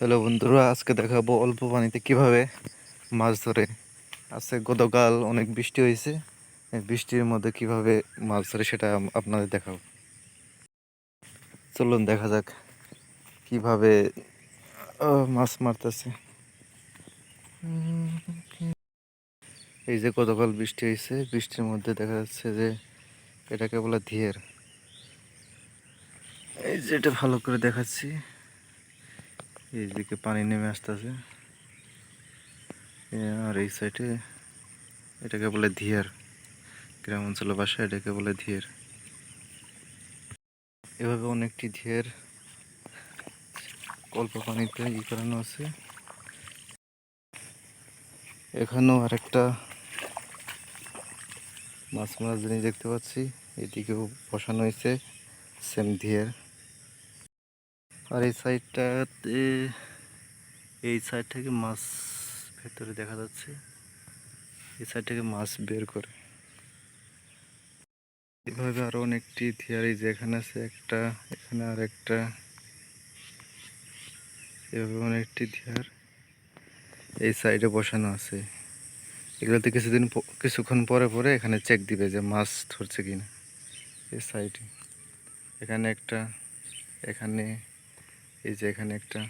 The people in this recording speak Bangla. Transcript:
হ্যালো বন্ধুরা, আজকে দেখাবো অল্প পানিতে কীভাবে মাছ ধরে। আজকে গতকাল অনেক বৃষ্টি হয়েছে বৃষ্টির মধ্যে কীভাবে মাছ ধরে সেটা আপনাদের দেখাবো। চলুন দেখা যাক কীভাবে মাছ মারতেছে। এই যে গতকাল বৃষ্টি হয়েছে, বৃষ্টির মধ্যে দেখা যাচ্ছে যে এটাকে বলে ধিয়ের এই যে এটা ভালো করে দেখাচ্ছি। এইদিকে পানি নেমে আসতেছে। আর এই সাইডে এটাকে বলে ধিয়ার। গ্রাম অঞ্চলের ভাষায় এটাকে বলে ধিয়ের। এভাবে অনেকটি ধিয়ের অল্প পানিতে ই করানো আছে। এখানেও আরেকটা মাছ মারার জিনিস দেখতে পাচ্ছি। এদিকেও বসানো হয়েছে, সেম ধিয়ের। আর এই সাইডটাতে, এই সাইড থেকে মাছ ভেতরে দেখা যাচ্ছে। এই সাইড থেকে মাছ বের করে। এভাবে আরও অনেকটি থিয়ারি যে এখানে আছে একটা, এখানে আর একটা। এভাবে অনেকটি থিয়ার এই সাইডে বসানো আছে। এগুলোতে কিছুদিন কিছুক্ষণ পরে পরে এখানে চেক দিবে যে মাছ ধরছে কিনা এই সাইডে। এখানে একটা, এখানে এই যে এখানে একটা